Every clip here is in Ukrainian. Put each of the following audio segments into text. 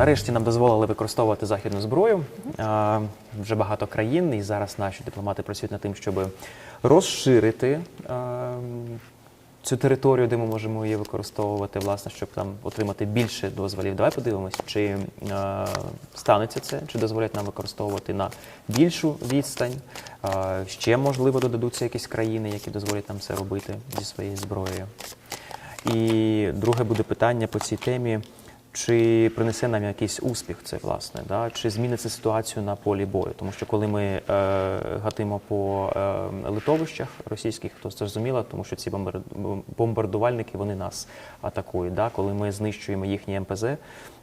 Нарешті нам дозволили використовувати західну зброю. Вже багато країн, і зараз наші дипломати працюють над тим, щоб розширити цю територію, де ми можемо її використовувати, власне, щоб там отримати більше дозволів. Давай подивимось, чи станеться це, чи дозволять нам використовувати на більшу відстань. Ще можливо додадуться якісь країни, які дозволять нам це робити зі своєю зброєю. І друге буде питання по цій темі. Чи принесе нам якийсь успіх це власне, да? чи зміниться ситуацію на полі бою? Тому що коли ми е, гатимо по е, литовищах російських, то зрозуміло, тому що ці бомбар- бомбардувальники вони нас атакують. Да? Коли ми знищуємо їхні МПЗ,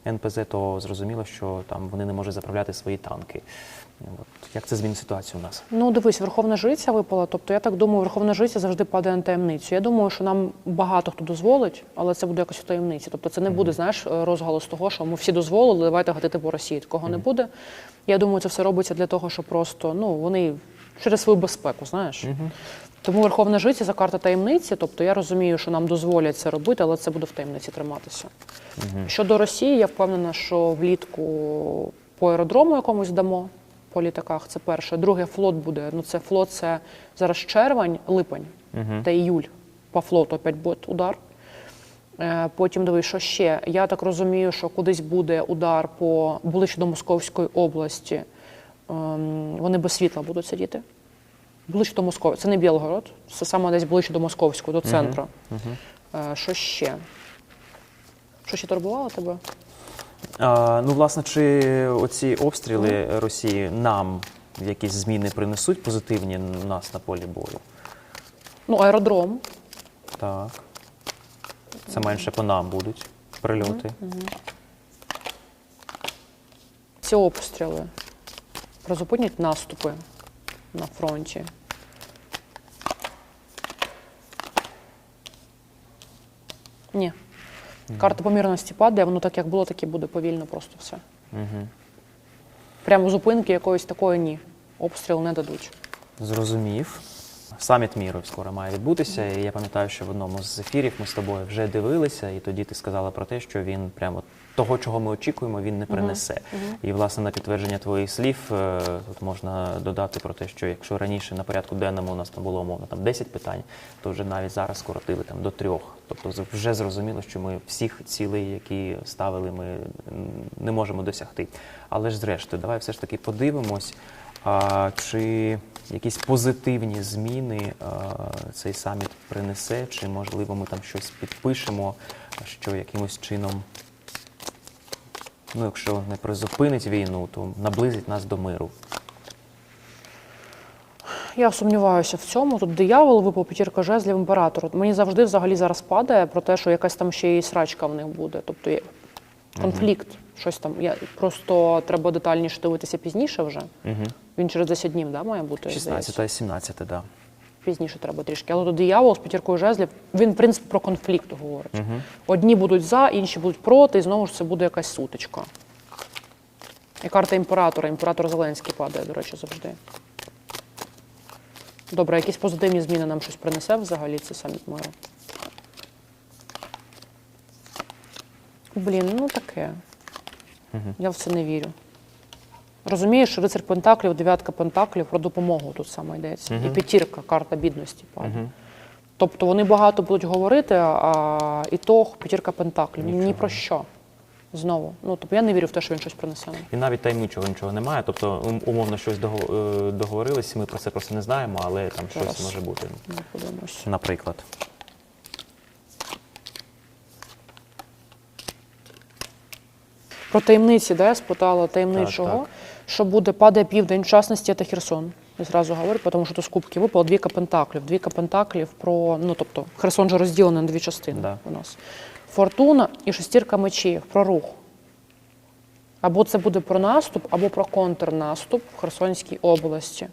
НПЗ, то зрозуміло, що там вони не можуть заправляти свої танки. От. Як це змінить ситуацію у нас? Ну, дивись, Верховна Жриця випала. Тобто, я так думаю, Верховна Жриця завжди падає на таємницю. Я думаю, що нам багато хто дозволить, але це буде якось у таємниці. Тобто, це не буде, знаєш, розголос того, що ми всі дозволили, давайте гатити по Росії. Такого не буде. Я думаю, це все робиться для того, щоб просто ну вони через свою безпеку, знаєш. Тому Верховна Жриця за карта таємниці. Тобто я розумію, що нам дозволять це робити, але це буде в таємниці триматися. Щодо Росії, я впевнена, що влітку по аеродрому якомусь дамо по літаках. Це перше. Друге, флот буде. Ну це флот, це зараз червень, липень та іюль. По флоту опять буде удар. Е, Потім дивись, що ще. Я так розумію, що кудись буде удар по ближче до Московської області. Ем, Вони без світла будуть сидіти. Ближче до Москові. Це не Білгород, це саме десь ближче до Московського, до центру. Е, Що ще? Що ще турбувало тебе? А, ну, власне, чи оці обстріли Росії нам якісь зміни принесуть позитивні у нас на полі бою? Ну, аеродром. Так. Це менше по нам будуть прильоти. Ці обстріли призупинять наступи на фронті. Ні. Карта помірності падає, воно так як було, так і буде повільно просто все. Угу. Прямо зупинки якоїсь такої ні. Обстріл не дадуть. Зрозумів. Саміт міру скоро має відбутися. І я пам'ятаю, що в одному з ефірів ми з тобою вже дивилися, і тоді ти сказала про те, що він прямо того, чого ми очікуємо, він не принесе. І власне на підтвердження твоїх слів е, тут можна додати про те, що якщо раніше на порядку денному у нас там було умовно там 10 питань, то вже навіть зараз скоротили там до трьох. Тобто вже зрозуміло, що ми всіх цілей, які ставили, ми не можемо досягти. Але ж зрештою, давай все ж таки подивимось. А чи якісь позитивні зміни а, цей саміт принесе, чи можливо ми там щось підпишемо, що якимось чином, ну якщо не призупинить війну, то наблизить нас до миру. Я сумніваюся в цьому. Тут диявол випав п'ятірка жезлів імператору. Мені завжди взагалі зараз падає про те, що якась там ще і срачка в них буде. Тобто є конфлікт, щось там. Я просто треба детальніше дивитися пізніше вже. Угу. Він через 10 днів, да, має бути. 16 здається? і 17, так. Да. Пізніше треба трішки. Але тут диявол з п'ятіркою жезлів, він, в принципі, про конфлікт говорить. Одні будуть за, інші будуть проти, і знову ж це буде якась сутичка. І карта імператора. Імператор Зеленський падає, до речі, завжди. Добре, якісь позитивні зміни нам щось принесе взагалі це саміт миру. Блін, ну таке. Я в це не вірю. Розумієш, що рицар Пентаклів, дев'ятка Пентаклів про допомогу тут саме йдеться. І п'ятірка, карта бідності падає. Тобто вони багато будуть говорити, а ітог п'ятірка Пентаклів. Ні про що. Знову. Ну, тобто я не вірю в те, що він щось принесе. І навіть таємничого нічого немає. Тобто, умовно щось е, ми про це просто не знаємо, але там щось може бути. Подивимось. Наприклад. Про таємниці, да, я спитала таємничого, Так, так. Що буде падає південь, в частності це Херсон. Я зразу говорю, тому що тут з кубки випало двійка пентаклів. Двійка пентаклів про, ну тобто, Херсон же розділений на дві частини Да. у нас. Фортуна і шестірка мечів про рух. Або це буде про наступ, або про контрнаступ в Херсонській області.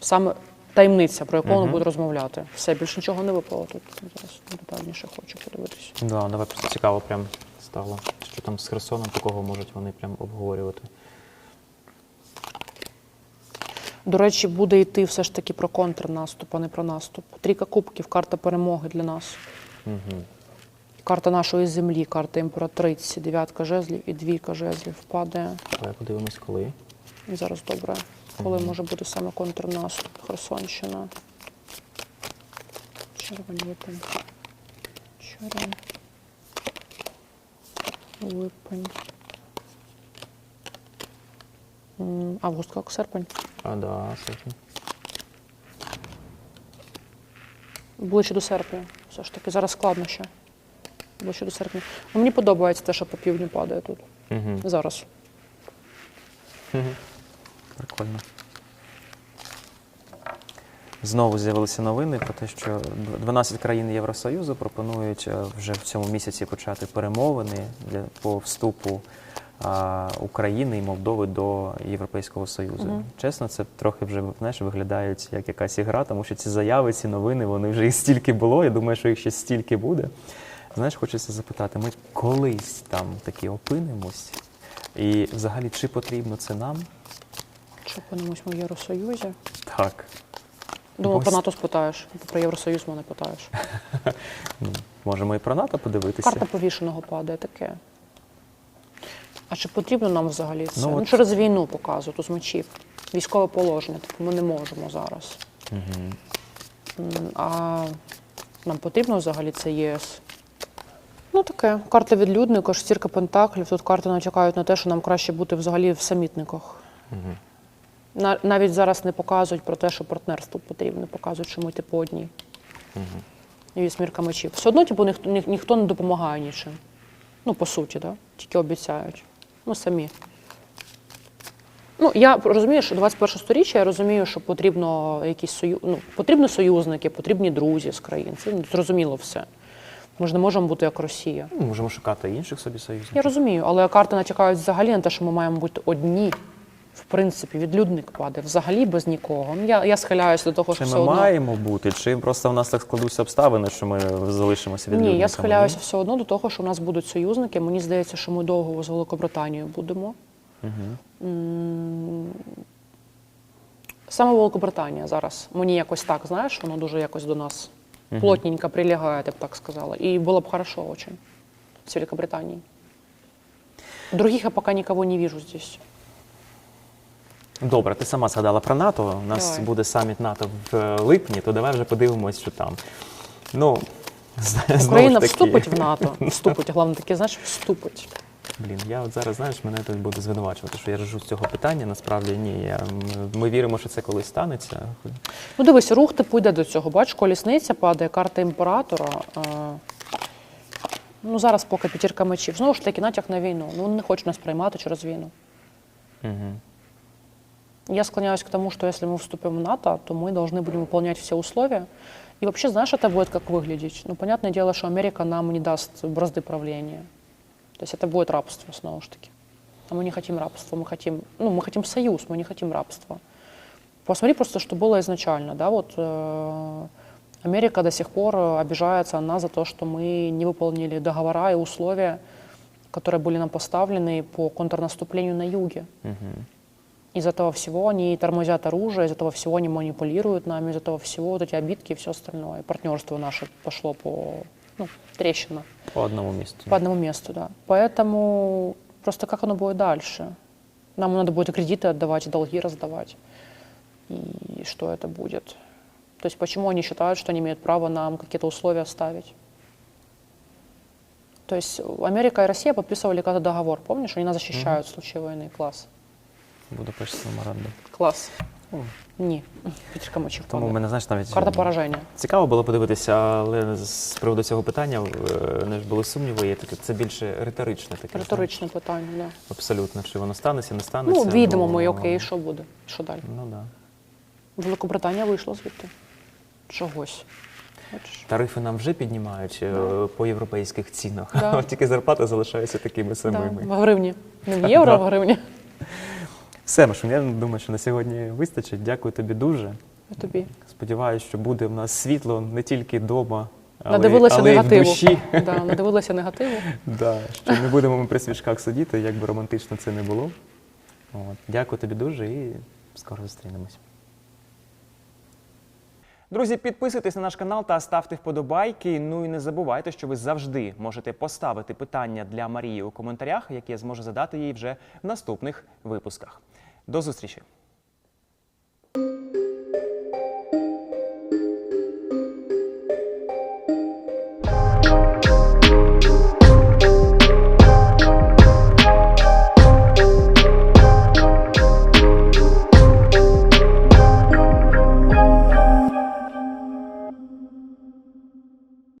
Саме таємниця, про яку вони будуть розмовляти. Все, більше нічого не випало тут. Зараз детальніше хочу подивитися. Да, давай просто цікаво прям стало. Що там з Херсоном такого можуть вони прям обговорювати. До речі, буде йти все ж таки про контрнаступ, а не про наступ. Трійка кубків, карта перемоги для нас. Угу. Карта нашої землі, карта імператриці, дев'ятка жезлів і двійка жезлів падає. Давай подивимось, коли. І зараз добре. Коли може бути саме контрнаступ Херсонщина? Червень, липень. Червень. Липень. Август, як серпень. А, да, серпень. Ближче до серпня. Все ж таки, зараз складно ще. Ближче до серпня. Ну, мені подобається те, що по півдню падає тут. Угу. Зараз. Прикольно. Знову з'явилися новини про те, що 12 країн Євросоюзу пропонують е, вже в цьому місяці почати перемовини для по вступу України і Молдови до Європейського Союзу. Мгм. Чесно, це трохи вже знаєш, виглядають як якась ігра, тому що ці заяви, ці новини, вони вже їх стільки було. Я думаю, що їх ще стільки буде. Знаєш, хочеться запитати, ми колись там таки опинимось, і взагалі чи потрібно це нам? Чи опинимось ми в Євросоюзі? Так. Думаю, Ось. про НАТО спитаєш. Про Євросоюз мене питаєш. Ну, можемо і про НАТО подивитися. Карта повішеного падає таке. А чи потрібно нам взагалі це? Ну, Ну, от- через війну показують, у мечів. Військове положення, типу ми не можемо зараз. М, А нам потрібно взагалі це ЄС? Ну таке. Карта відлюдника, шестірка пентаклів. Тут карти натякають на те, що нам краще бути взагалі в самітниках. На- Навіть зараз не показують про те, що партнерство потрібно, показують, що ми типу одні. Мгм. І вісьмірка мечів. Все одно, типу, ніхто, ні- ніхто не допомагає нічим. Ну, по суті, да? тільки обіцяють. Ну, самі. Ну, я розумію, що 21 сторіччя, я розумію, що потрібно якісь сою... ну, потрібні союзники, потрібні друзі з країн. Це ну, зрозуміло все. Ми ж не можемо бути як Росія. Ми можемо шукати інших собі союзників. Я розумію, але карти натякають взагалі на те, що ми маємо бути одні. В принципі, відлюдник падає взагалі без нікого. Я, я схиляюся до того, Чи що ми все одно. маємо бути, чи просто в нас так складуться обставини, що ми залишимося відлюдниками? Ні, я схиляюся все одно до того, що у нас будуть союзники. Мені здається, що ми довго з Великобританією будемо. М, Саме Великобританія зараз. Мені якось так, знаєш, воно дуже якось до нас Мгм. плотненько прилягає, я б так сказала. І було б хорошо очень с Великобританией. Других я пока никого не вижу здесь. Добре, ти сама згадала про НАТО. У нас Давай. буде саміт НАТО в е, липні, то давай вже подивимось, що там. Ну, Україна вступить в НАТО. Вступить, головне таке, знаєш, вступить. Блін, я от зараз, знаєш, мене тут буде звинувачувати, що я режу з цього питання. Насправді ні. Я, ми віримо, що це колись станеться. Ну дивись, рух типу йде до цього. Бач, колісниця падає, карта імператора. Е, ну зараз поки п'ятірка мечів. Знову ж таки, натяк на війну. Ну вони не хочуть нас приймати через війну. Угу. Я склоняюсь к тому, что если мы вступим в НАТО, то мы должны будем выполнять все условия. И вообще, знаешь, это будет как выглядеть? Ну, понятное дело, что Америка нам не даст бразды правления. То есть это будет рабство, снова ж таки. А мы не хотим рабства, мы хотим, ну, мы хотим союз, мы не хотим рабства. Посмотри просто, что было изначально, да, вот э, Америка до сих пор обижается на нас за то, что мы не выполнили договора и условия, которые были нам поставлены по контрнаступлению на юге. Угу. Из этого всего они тормозят оружие, из этого всего они манипулируют нами, из этого всего вот эти обидки и все остальное. И партнерство наше пошло по ну, трещина, По одному місту. по одному месту, да. Поэтому просто как оно будет дальше? Нам надо будет и кредиты отдавать, и долги раздавать. И что это будет? То есть почему они считают, что они имеют право нам какие-то условия ставить? То есть Америка и Россия подписывали когда-то договор, помнишь? Они нас защищают в случае войны. Класс. Будапештський меморандум. Клас. О. Ні. Петрика мочів. Тому мене, знаєш, навіть Карта пораження. Цікаво було подивитися, але з приводу цього питання е, не ж були сумніви. Є таке, це більше риторичне таке. Риторичне питання, да. Абсолютно. Чи воно станеться, не станеться. Ну, відомо бо- ми, окей, що буде? Що далі? Ну да. Великобританія вийшла звідти. Чогось. Тарифи нам вже піднімають е, Да. по європейських цінах, Да. тільки зарплати залишаються такими Да, самими. в гривні. Не в євро, а в гривні. Все, Машун, я думаю, що на сьогодні вистачить. Дякую тобі дуже. А тобі. Сподіваюсь, що буде в нас світло не тільки вдома, але, Надивилася але й в негативу. душі. Да, надивилася негативу. Да, що не будемо ми при свічках сидіти, як би романтично це не було. От. Дякую тобі дуже і скоро зустрінемось. Друзі, підписуйтесь на наш канал та ставте вподобайки. Ну і не забувайте, що ви завжди можете поставити питання для Марії у коментарях, які я зможу задати їй вже в наступних випусках. До зустрічі!